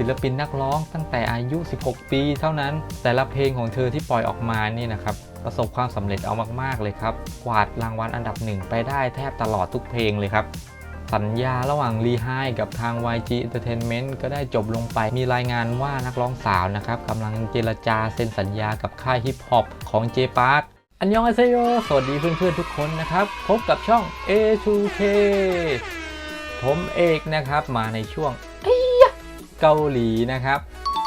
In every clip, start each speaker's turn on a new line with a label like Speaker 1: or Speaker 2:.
Speaker 1: ศิลปินนักร้องตั้งแต่อายุ 16 ปีเท่านั้น แต่ละเพลงของเธอที่ปล่อยออกมานี่นะครับประสบความสำเร็จเอามากๆเลยครับ กวาดรางวัลอันดับหนึ่งไปได้แทบตลอดทุกเพลงเลยครับ สัญญาระหว่างรีไฮกับทาง YG Entertainment ก็ได้จบลงไป มีรายงานว่านักร้องสาวนะครับกำลังเจรจาเซ็นสัญญากับค่ายฮิปฮอปของ J Park อันยองอเซโยสวัสดีเพื่อนๆทุกคนนะครับ พบกับช่อง A2K ผมเอกนะครับมาในช่วง เกาหลีนะครับ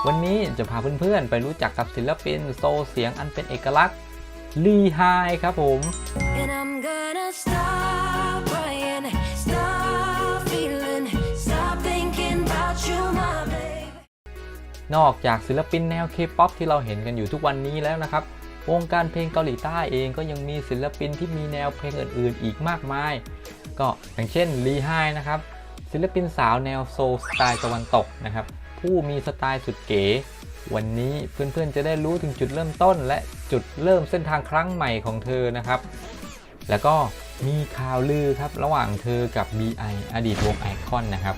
Speaker 1: วันนี้จะพาเพื่อนๆ ไปรู้จักกับศิลปินโซเสียงอันเป็นเอกลักษณ์ลีไฮครับผม
Speaker 2: And I'm gonna stop crying, stop feeling, stop thinking about you, my baby.
Speaker 1: นอกจากศิลปินแนวเคป๊อปที่เราเห็นกันอยู่ทุกวันนี้แล้วนะครับ วงการเพลงเกาหลีใต้เองก็ยังมีศิลปินที่มีแนวเพลงอื่นๆ อีกมากมาย ก็อย่างเช่นลีไฮนะครับ ศิลปินสาวแนวโซลสไตล์ตะวันตกนะครับ ผู้มีสไตล์สุดเก๋ วันนี้เพื่อนๆจะได้รู้ถึงจุดเริ่มต้น และจุดเริ่มเส้นทางครั้งใหม่ของเธอนะครับ แล้วก็มีข่าวลือครับระหว่างเธอกับ BI อดีตวงไอคอนนะครับ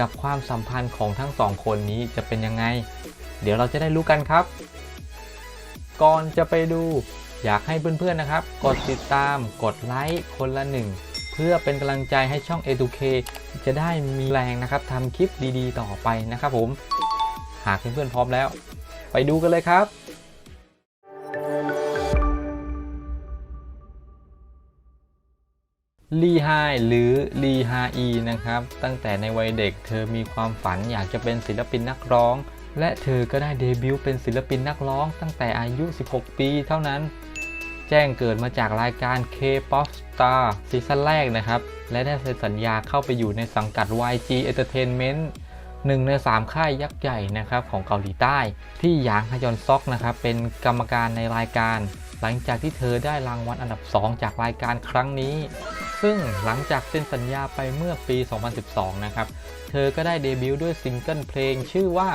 Speaker 1: กับความสัมพันธ์ของทั้งสองคนนี้จะเป็นยังไง เดี๋ยวเราจะได้รู้กันครับ ก่อนจะไปดูอยากให้เพื่อนๆนะครับ กดติดตามกดไลค์คนละหนึ่ง เพื่อเป็นกำลังใจให้ช่อง A2K จะได้มีแรงนะครับทำคลิปดีๆ ต่อไปนะครับผม หากเพื่อนๆพร้อมแล้ว ไปดูกันเลยครับลีไฮหรือลีฮาอีนะครับ ตั้งแต่ในวัยเด็กเธอมีความฝันอยากจะเป็นศิลปินนักร้อง และเธอก็ได้เดบิวต์เป็นศิลปินนักร้อง ตั้งแต่อายุ 16 ปีเท่านั้น แจ้งเกิดมาจากรายการ K-POP Star ซีซั่นแรกนะครับ และได้เซ็นสัญญาเข้าไปอยู่ในสังกัด YG Entertainment หนึ่งใน 3 ค่ายยักษ์ใหญ่นะครับของเกาหลีใต้ ที่หยางฮยอนซอกนะครับเป็นกรรมการในรายการ หลังจากที่เธอได้รางวัลอันดับ 2 จากรายการครั้งนี้ ซึ่งหลังจากเซ็นสัญญาไปเมื่อปี 2012 นะครับ เธอก็ได้เดบิวต์ด้วยซิงเกิลเพลงชื่อว่า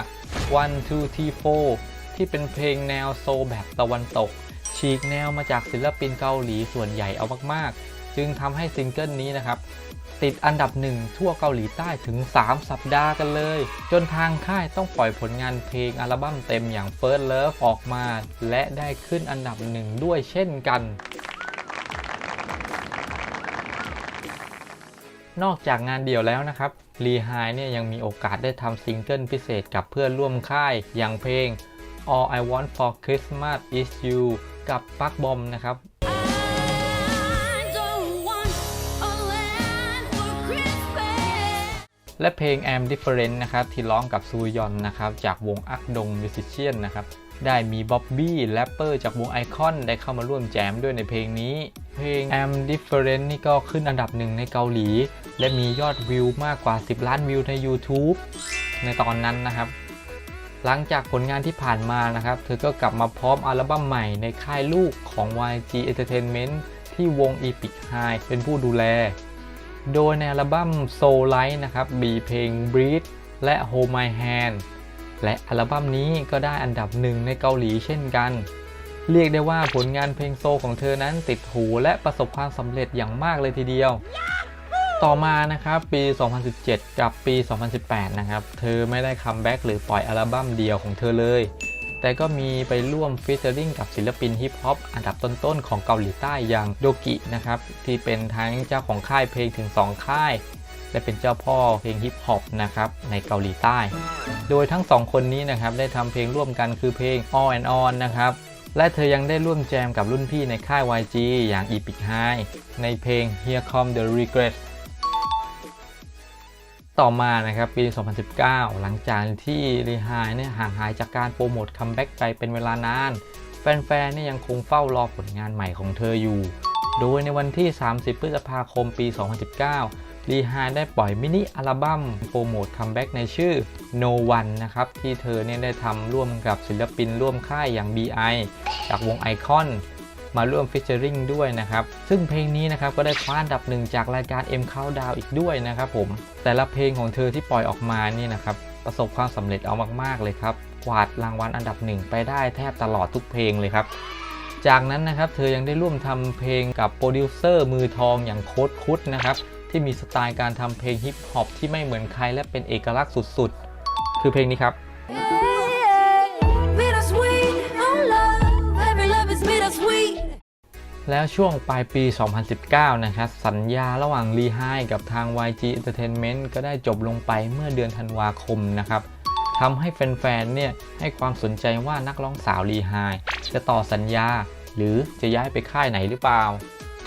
Speaker 1: One Two Three Four ที่เป็นเพลงแนวโซลแบบตะวันตก ฉีกแนวมาจากศิลปินเกาหลีส่วนใหญ่เอามากๆ จึงทำให้ซิงเกิลนี้นะครับ ติดอันดับหนึ่งทั่วเกาหลีใต้ถึง 3 สัปดาห์กันเลย จนทางค่ายต้องปล่อยผลงานเพลงอัลบั้มเต็มอย่าง First Love ออกมา และได้ขึ้นอันดับหนึ่งด้วยเช่นกันนอกจากงานเดี่ยวแล้วนะครับลีไฮเนี่ยยังมีโอกาสได้ทำซิงเกิลพิเศษกับเพื่อนร่วมค่าย อย่างเพลง All I Want for Christmas Is You กับปักบอมนะครับและเพลง Am Different นะครับที่ร้องกับซูยอนนะครับจากวงอักดงมิวสิชเชียนนะครับได้มีบ๊อบบี้แรปเปอร์จากวงไอคอนได้เข้ามาร่วมแจมด้วยในเพลงนี้ เพลง Am Different นี่ก็ขึ้นอันดับหนึ่งในเกาหลี และมียอดวิวมากกว่า 10 ล้านวิวใน YouTube ในตอนนั้นนะครับ หลังจากผลงานที่ผ่านมานะครับ เธอก็กลับมาพร้อมอัลบั้มใหม่ในค่ายลูกของ YG Entertainment ที่วง Epic High เป็นผู้ดูแล โดยในอัลบั้ม Soul Light นะครับมีเพลง Breathe และ Hold My Hand และอัลบั้มนี้ก็ได้อันดับหนึ่งในเกาหลีเช่นกัน เรียกได้ว่าผลงานเพลงโซของเธอนั้นติดหูและประสบความสำเร็จอย่างมากเลยทีเดียว ต่อมานะครับปี 2017 กับปี 2018 นะครับ เธอไม่ได้คัมแบ็กหรือปล่อยอัลบั้มเดียวของเธอเลย แต่ก็มีไปร่วมฟีเจอริงกับศิลปินฮิปฮอปอันดับต้นๆ ของเกาหลีใต้อย่างโดกินะครับ ที่เป็นทั้งเจ้าของค่ายเพลงถึง 2 ค่าย และเป็นเจ้าพ่อเพลงฮิปฮอปนะครับในเกาหลีใต้ โดยทั้งสองคนนี้นะครับได้ทำเพลงร่วมกันคือเพลง All and On นะครับและเธอยังได้ร่วมแจมกับรุ่นพี่ในค่าย YG อย่าง Epic High ในเพลง Here Come the Regret ต่อมานะครับปี 2019 หลังจากที่รีไฮเนี่ยห่างหายจากการโปรโมทคัมแบ็กไปเป็นเวลานาน แฟนๆเนี่ยยังคงเฝ้ารอผลงานใหม่ของเธออยู่ โดยในวันที่ 30 พฤษภาคมปี 2019 รีไฮได้ปล่อยมินิอัลบั้มโปรโมทคัมแบ็กในชื่อ No One นะครับ ที่เธอเนี่ยได้ทำร่วมกับศิลปินร่วมค่ายอย่าง BI จากวงไอคอน มาร่วมฟิชเชอริงด้วยนะครับ ซึ่งเพลงนี้นะครับก็ได้คว้าอันดับหนึ่งจากรายการ M Countdown อีกด้วยนะครับผม แต่ละเพลงของเธอที่ปล่อยออกมานี่นะครับประสบความสำเร็จเอามาก ๆ เลยครับ กวาดรางวัลอันดับหนึ่งไปได้แทบตลอดทุกเพลงเลยครับ จากนั้นนะครับเธอยังได้ร่วมทำเพลงกับโปรดิวเซอร์มือทองอย่างโค้ดคุดนะครับที่มีสไตล์การทำเพลงฮิปฮอปที่ไม่เหมือนใครและเป็นเอกลักษณ์สุดๆ คือเพลงนี้ครับ แล้วช่วงปลายปี 2019 นะครับ สัญญาระหว่างรีไฮกับทาง YG Entertainment ก็ได้จบลงไปเมื่อเดือนธันวาคมนะครับทำให้แฟนๆ เนี่ยให้ความสนใจว่านักร้องสาวรีไฮจะต่อสัญญา หรือจะย้ายไปค่ายไหนหรือเปล่า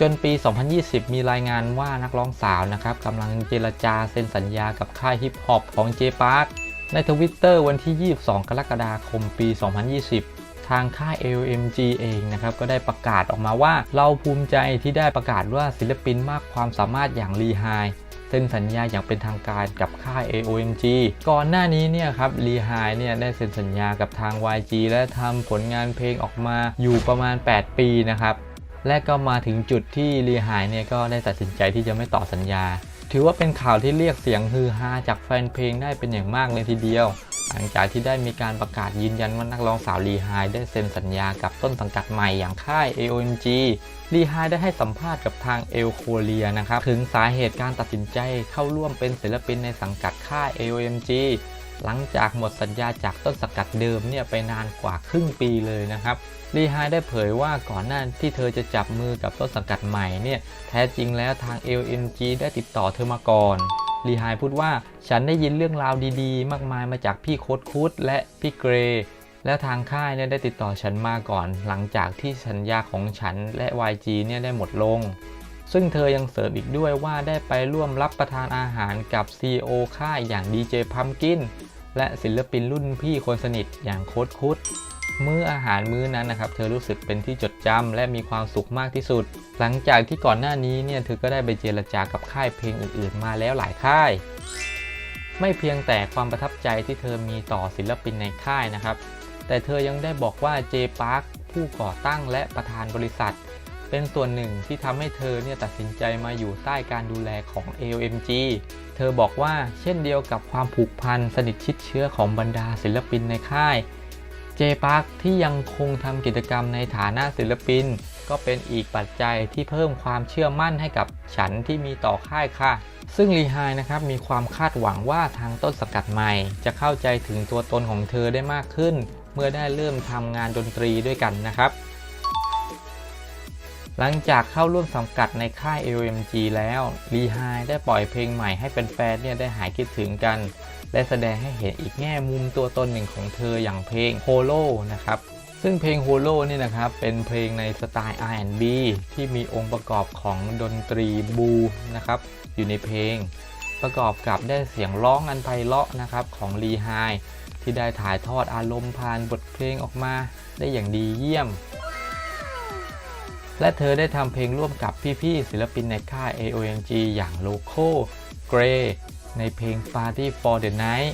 Speaker 1: จนปี 2020 มีรายงานว่านักร้องสาวนะครับกำลังเจรจาเซ็นสัญญากับค่ายฮิปฮอปของ J Park ในทวิตเตอร์วันที่ 22 กรกฎาคมปี 2020 ทางค่าย LMG เองนะครับก็ได้ประกาศออกมาว่า เราภูมิใจที่ได้ประกาศว่าศิลปินมากความสามารถอย่างรีไฮเซ็นสัญญาอย่างเป็นทางการกับค่าย AOMG ก่อนหน้านี้เนี่ยครับรีไฮเนี่ยได้เซ็นสัญญากับทาง YG และทำผลงานเพลงออกมาอยู่ประมาณ 8 ปีนะครับและก็มาถึงจุดที่รีไฮเนี่ยก็ได้ตัดสินใจที่จะไม่ต่อสัญญา ถือว่าเป็นข่าวที่เรียกเสียงฮือฮาจากแฟนเพลงได้เป็นอย่างมากเลยทีเดียว หลังจากที่ได้มีการประกาศยืนยันว่านักร้องสาวลีไฮได้เซ็นสัญญากับต้นสังกัดใหม่อย่างค่าย AOMG ลีไฮได้ให้สัมภาษณ์กับทางเอลโคเรียนะครับ ถึงสาเหตุการตัดสินใจเข้าร่วมเป็นศิลปินในสังกัดค่าย AOMG หลังจากหมดสัญญาจากต้นสังกัดเดิมเนี่ยไปนานกว่าครึ่งปีเลยนะครับรีไฮได้เผยว่าก่อนหน้าที่เธอจะจับมือกับต้นสังกัดใหม่เนี่ยแท้จริงแล้วทาง AOMG ได้ติดต่อเธอมาก่อนรีไฮพูดว่าฉันได้ยินเรื่องราวดีๆ มากมายมาจากพี่โค้ดคุดและพี่เกรและทางค่ายเนี่ยได้ติดต่อฉันมาก่อน หลังจากที่สัญญาของฉันและ YG เนี่ยได้หมดลง ซึ่งเธอยังเสริมอีกด้วยว่าได้ไปร่วมรับประทานอาหารกับ CEO ค่ายอย่าง DJ Pumpkin และศิลปินรุ่นพี่คนสนิทอย่างโค้ดคุดมื้ออาหารมื้อนั้นนะครับ เธอรู้สึกเป็นที่จดจำและมีความสุขมากที่สุด หลังจากที่ก่อนหน้านี้เนี่ยเธอก็ได้ไปเจรจากับค่ายเพลงอื่นๆ มาแล้วหลายค่าย ไม่เพียงแต่ความประทับใจที่เธอมีต่อศิลปินในค่ายนะครับ แต่เธอยังได้บอกว่า J Park ผู้ก่อตั้งและประธานบริษัท เป็นส่วนหนึ่งที่ทำให้เธอเนี่ยตัดสินใจมาอยู่ใต้การดูแลของ AOMG เธอบอกว่าเช่นเดียวกับความผูกพันสนิทชิดเชื้อของบรรดาศิลปินในค่าย เจปาร์คที่ยังคงทำกิจกรรมในฐานะศิลปิน ก็เป็นอีกปัจจัยที่เพิ่มความเชื่อมั่นให้กับฉันที่มีต่อค่ายค่ะ ซึ่งรีไฮนะครับมีความคาดหวังว่าทางต้นสังกัดใหม่ จะเข้าใจถึงตัวตนของเธอได้มากขึ้น เมื่อได้เริ่มทำงานดนตรีด้วยกันนะครับ หลังจากเข้าร่วมสังกัดในค่าย LMG แล้วรีไฮได้ปล่อยเพลงใหม่ให้แฟนๆเนี่ยได้หายคิดถึงกัน และแสดงให้เห็นอีกแง่มุมตัวตนหนึ่งของเธออย่างเพลง Holo นะครับซึ่งเพลง Holo นี่นะครับเป็นเพลงในสไตล์ R&B ที่มีองค์ประกอบของดนตรีบูนะครับอยู่ในเพลง ประกอบกับได้เสียงร้องอันไพเราะนะครับของรีไฮที่ได้ถ่ายทอดอารมณ์ผ่านบทเพลงออกมาได้อย่างดีเยี่ยม และเธอได้ทำเพลงร่วมกับพี่ๆศิลปินในค่าย A.O.N.G อย่างโลโก้เกรในเพลง Party for the Night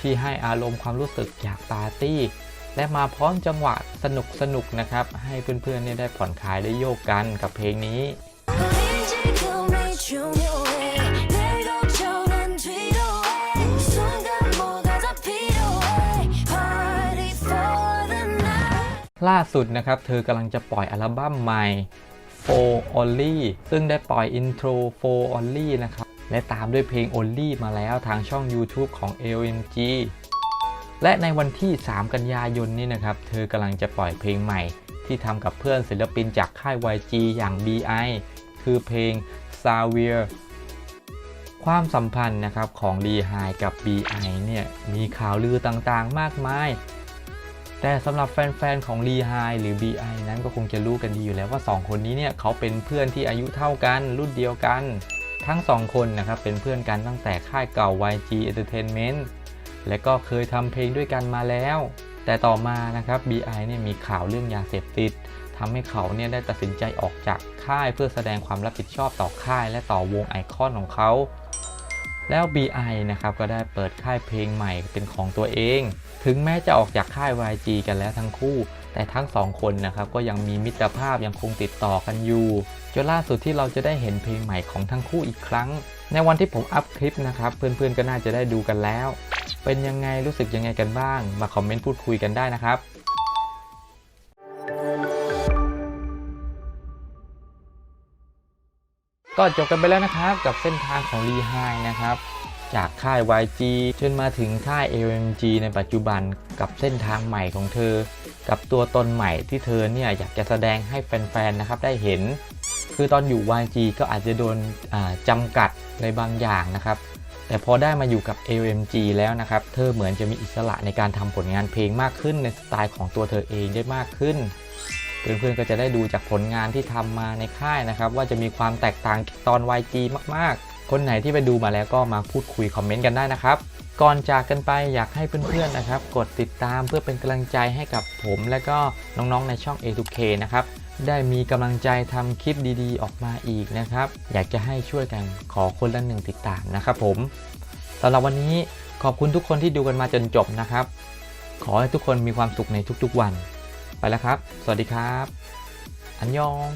Speaker 1: ที่ให้อารมณ์ความรู้สึกอยากปาร์ตี้ และมาพร้อมจังหวะสนุกสนุกๆนะครับ ให้เพื่อนๆได้ผ่อนคลายได้โยกกันกับเพลงนี้ ล่าสุดนะครับ เธอกำลังจะปล่อยอัลบั้มใหม่ For Only ซึ่งได้ปล่อยอินโทร For Only นะครับ และตามด้วยเพลง Only มาแล้วทางช่อง YouTube ของ LMG และในวันที่ 3 กันยายนนี้นะครับ เธอกำลังจะปล่อยเพลงใหม่ ที่ทำกับเพื่อนศิลปินจากค่าย YG อย่าง BI คือเพลง s a v i r ความสัมพันธ์นะครับของรีไฮกับ BI เนี่ยมีข่าวลือต่างๆ มากมาย แต่สำหรับแฟนๆ ของ l e h i หรือ BI นั้นก็คงจะรู้กันดีอยู่แล้วว่า 2 คนนี้เนี่ยเขาเป็นเพื่อนที่อายุเท่ากัน รุ่นเดียวกัน ทั้ง 2 คนนะครับเป็นเพื่อนกันตั้งแต่ค่ายเก่า YG Entertainment และก็เคยทำเพลงด้วยกันมาแล้ว แต่ต่อมานะครับ BI เนี่ยมีข่าวเรื่องยาเสพติดทำให้เขาเนี่ยได้ตัดสินใจออกจากค่ายเพื่อแสดงความรับผิดชอบต่อค่าย และต่อวงไอคอนของเขา แล้ว BI นะครับก็ได้เปิดค่ายเพลงใหม่เป็นของตัวเอง ถึงแม้จะออกจากค่าย YG กันแล้วทั้งคู่ แต่ทั้งสองคนนะครับก็ยังมีมิตรภาพยังคงติดต่อกันอยู่จนล่าสุดที่เราจะได้เห็นเพลงใหม่ของทั้งคู่อีกครั้ง ในวันที่ผมอัพคลิปนะครับเพื่อนๆก็น่าจะได้ดูกันแล้ว เป็นยังไงรู้สึกยังไงกันบ้าง มาคอมเมนต์พูดคุยกันได้นะครับ ก็จบกันไปแล้วนะครับกับเส้นทางของรีไฮนะครับจากค่าย YG จนมาถึงค่าย AMG ในปัจจุบันกับเส้นทางใหม่ของเธอ กับตัวตนใหม่ที่เธอเนี่ยอยากจะแสดงให้แฟนๆนะครับได้เห็น คือตอนอยู่ YG ก็อาจจะโดนจำกัดในบางอย่างนะครับ แต่พอได้มาอยู่กับ AMG แล้วนะครับ เธอเหมือนจะมีอิสระในการทำผลงานเพลงมากขึ้นในสไตล์ของตัวเธอเองได้มากขึ้น เพื่อนๆก็จะได้ดูจากผลงานที่ทำมาในค่ายนะครับ ว่าจะมีความแตกต่างตอน YG มากๆ คนไหนที่ไปดูมาแล้วก็มาพูดคุยคอมเมนต์กันได้นะครับ ก่อนจากกันไปอยากให้เพื่อนๆนะครับ กดติดตามเพื่อเป็นกำลังใจให้กับผมและก็น้องๆในช่อง A2K นะครับได้มีกำลังใจทำคลิปดีๆ ออกมาอีกนะครับ อยากจะให้ช่วยกันขอคนละหนึ่งติดตามนะครับผมสำหรับวันนี้ขอบคุณทุกคนที่ดูกันมาจนจบนะครับ ขอให้ทุกคนมีความสุขในทุกๆวัน แล้วครับ สวัสดีครับ อันยอง